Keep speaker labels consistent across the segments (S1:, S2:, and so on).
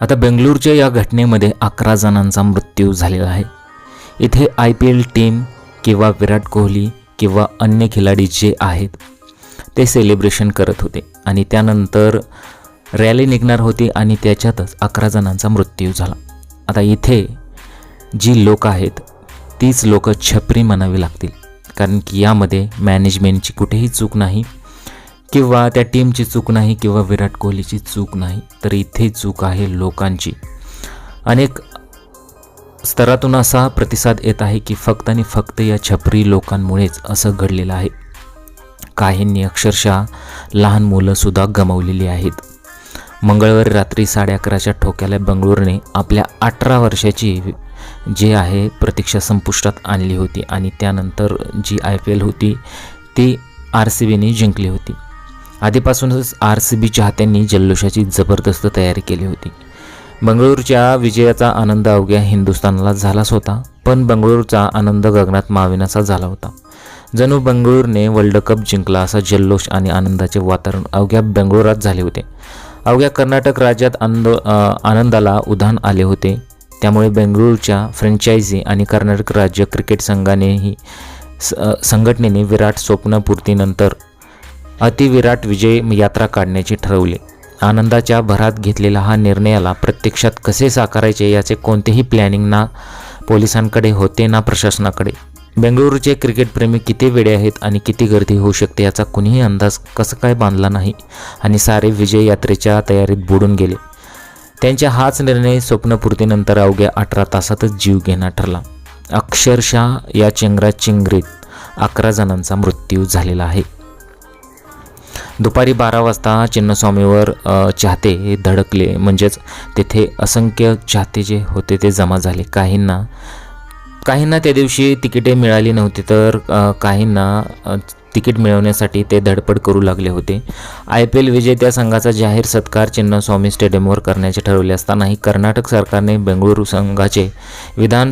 S1: आता बेंगळूरच्या या घटनेमध्ये अकरा जणांचा मृत्यू झालेला आहे. इथे आय पी एल टीम किंवा विराट कोहली किंवा अन्य खिलाडी जे आहेत ते सेलिब्रेशन करत होते आणि त्यानंतर रॅली निघणार होती आणि त्याच्यातच अकरा जणांचा मृत्यू झाला. आता इथे जी लोक आहेत तीच लोक छपरी म्हणावी लागतील कारण की यामध्ये मॅनेजमेंटची कुठेही चूक नाही. किंवा त्या टीमची चूक नाही किंवा विराट कोहलीची चूक नाही तर इथे चूक आहे लोकांची. अनेक स्तरातून असा प्रतिसाद येत आहे की फक्त आणि फक्त या छपरी लोकांमुळेच असं घडलेलं आहे. काहींनी अक्षरशः लहान मुलंसुद्धा गमावलेली आहेत. मंगळवारी रात्री साडे अकराच्या ठोक्याला बंगळुरूने आपल्या अठरा वर्षाची जे आहे प्रतीक्षा संपुष्टात आणली होती आणि त्यानंतर जी आय पी एल होती ती आर सी बीने जिंकली होती. आधीपासूनच आर सी बी चाहत्यांनी जल्लोषाची जबरदस्त तयारी केली होती. बंगळुरूच्या विजयाचा आनंद अवघ्या हिंदुस्थानला झालाच होता पण बंगळुरूचा आनंद गगनात माविनाचा झाला होता. जणू बंगळुरूने वर्ल्ड कप जिंकला असा जल्लोष आणि आनंदाचे वातावरण अवघ्या बेंगळुरात झाले होते. अवघ्या कर्नाटक राज्यात आंदो आनंदाला उधाण आले होते. त्यामुळे बेंगळुरूच्या फ्रँचायझी आणि कर्नाटक राज्य क्रिकेट संघानेही स- संघटनेने विराट स्वप्नपूर्तीनंतर अतिविराट विजय यात्रा काढण्याचे ठरवले. आनंदाच्या भरात घेतलेला हा निर्णयाला प्रत्यक्षात कसे साकारायचे याचे कोणतेही प्लॅनिंग ना पोलिसांकडे होते ना प्रशासनाकडे. बेंगळुरूचे क्रिकेटप्रेमी किती वेळे आहेत आणि किती गर्दी होऊ शकते याचा कुणीही अंदाज कसं काय बांधला नाही आणि सारे विजय यात्रेच्या तयारीत बुडून गेले. त्यांच्या हाच निर्णय स्वप्नपूर्तीनंतर अवघ्या अठरा तासातच जीव घेणा ठरला. अक्षरशः या चेंगरा चेंगरीत अकरा जणांचा मृत्यू झालेला आहे. दुपारी बारा वाजता चिन्नस्वामीवर चाहते धडकले. म्हणजेच तेथे असंख्य चाहते जे होते ते जमा झाले. काहींना काहींना त्या दिवशी तिकिटे मिळाली नव्हती तर काहींना तिकीट मिळवण्यासाठी ते धडपड करू लागले होते. आय पी एल विजेत्या संघाचा जाहीर सत्कार चिन्नस्वामी स्टेडियमवर करण्याचे ठरवले असतानाही कर्नाटक सरकारने बेंगळुरू संघाचे विधान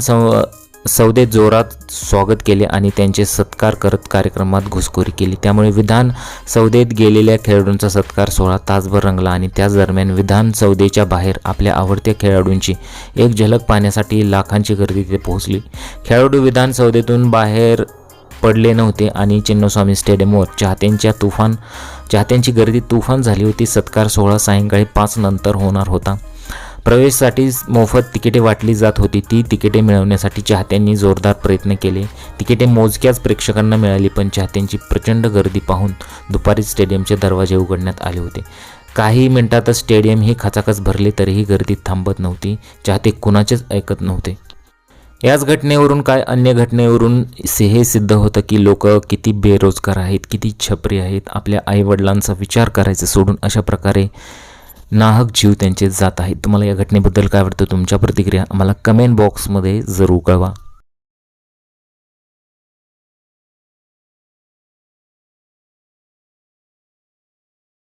S1: सौदे जोरात स्वागत केले आणि त्यांचे सत्कार करत कार्यक्रमात घुसखोरी केली. त्यामुळे विधान सौदेत गेलेल्या खेळाडूंचा सत्कार सोहळा तासभर रंगला आणि त्याच दरम्यान विधान सौदेच्या बाहेर आपल्या आवडत्या खेळाडूंची एक झलक पाहण्यासाठी लाखांची गर्दी तिथे पोहोचली. खेळाडू विधान सौदेतून बाहेर पडले नव्हते आणि चिन्नस्वामी स्टेडियमवर चाहत्यांच्या तुफान चाहत्यांची गर्दी तुफान झाली होती. सत्कार सोहळा सायंकाळी पाच नंतर होणार होता. प्रवेशासाठी मोफत तिकिटे वाटली जात होती. ती तिकिटे मिळवण्यासाठी चाहत्यांनी जोरदार प्रयत्न केले. तिकिटे मोजक्याच प्रेक्षकांना मिळाली पण चाहत्यांची प्रचंड गर्दी पाहून दुपारी स्टेडियमचे दरवाजे उघडण्यात आले होते. काही मिनिटातच स्टेडियम हे खचाखच भरले तरीही गर्दी थांबत नव्हती. चाहते कुणाचेच ऐकत नव्हते. याच घटनेवरून काय अन्य घटनेवरून से- हे सिद्ध होतं की लोक किती बेरोजगार आहेत किती छपरी आहेत आपल्या आईवडिलांचा विचार करायचा सोडून अशा प्रकारे नाहक जीव त्यांचे जात आहेत. तुम्हाला या घटनेबद्दल काय वाटतं? तुमच्या प्रतिक्रिया आम्हाला कमेंट बॉक्समध्ये जरूर कळवा.